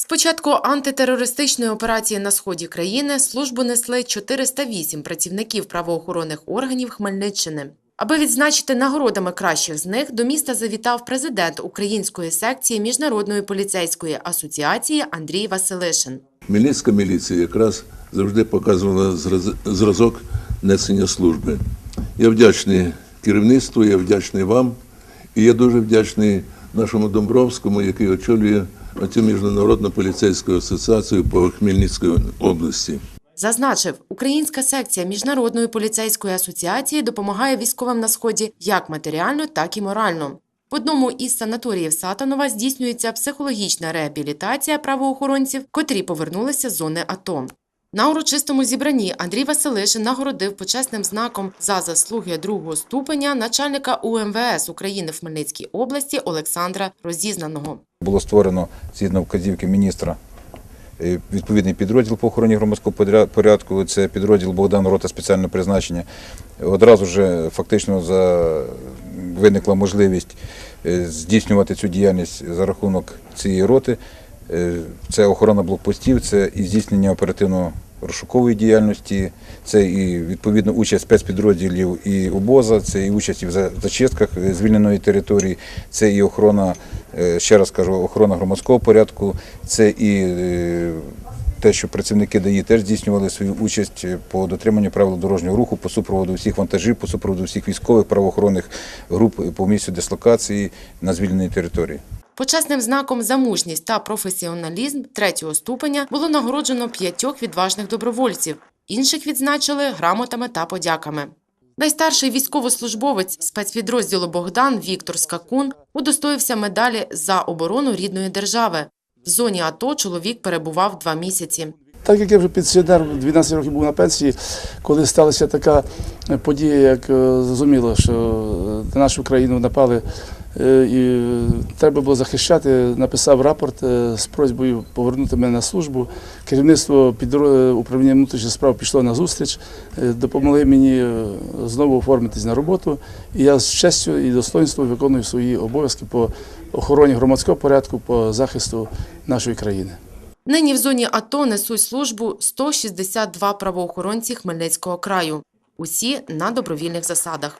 З початку антитерористичної операції на сході країни службу несли 408 працівників правоохоронних органів Хмельниччини. Аби відзначити нагородами кращих з них, до міста завітав президент української секції Міжнародної поліцейської асоціації Андрій Василишин. Хмельницька міліція якраз завжди показувала зразок несення служби. Я вдячний керівництву, я вдячний вам, і я дуже вдячний нашому Домбровському, який очолює цю міжнародну поліцейську асоціацію по Хмельницькій області. Зазначив, українська секція Міжнародної поліцейської асоціації допомагає військовим на сході як матеріально, так і морально. В одному із санаторіїв Сатанова здійснюється психологічна реабілітація правоохоронців, котрі повернулися з зони АТО. На урочистому зібранні Андрій Василишин нагородив почесним знаком за заслуги другого ступеня начальника УМВС України в Хмельницькій області Олександра Розізнаного. Було створено згідно вказівки міністра е, відповідний підрозділ по охороні громадського порядку. Це підрозділ Богдан Рота спеціального призначення. Одразу ж фактично за... виникла можливість е, здійснювати цю діяльність за рахунок цієї роти. Е, Це охорона блокпостів, це і здійснення оперативно розшукової діяльності, це і відповідно участь спецпідрозділів і ОБОЗа, це і участь в зачистках е, звільненої території, це і охорона, е, ще раз кажу, охорона громадського порядку, це і е, те, що працівники ДАІ теж здійснювали свою участь по дотриманню правил дорожнього руху, по супроводу всіх вантажів, по супроводу всіх військових правоохоронних груп по місцю дислокації на звільненій території. Почесним знаком за мужність та професіоналізм третього ступеня було нагороджено п'ятьох відважних добровольців. Інших відзначили грамотами та подяками. Найстарший військовослужбовець спецпідрозділу Богдан Віктор Скакун удостоївся медалі за оборону рідної держави. В зоні АТО чоловік перебував два місяці. Так як я вже пенсіонер, 12 років був на пенсії, коли сталася така подія, як е, зрозуміло, що на нашу країну напали і треба було захищати, написав рапорт е, з просьбою повернути мене на службу. Керівництво підро- управління внутрішніх справ пішло на зустріч, е, допомогли мені е, знову оформитись на роботу. І я з честю і достоинством виконую свої обов'язки по охороні громадського порядку, по захисту нашої країни. Нині в зоні АТО несуть службу 162 правоохоронці Хмельницького краю. Усі на добровільних засадах.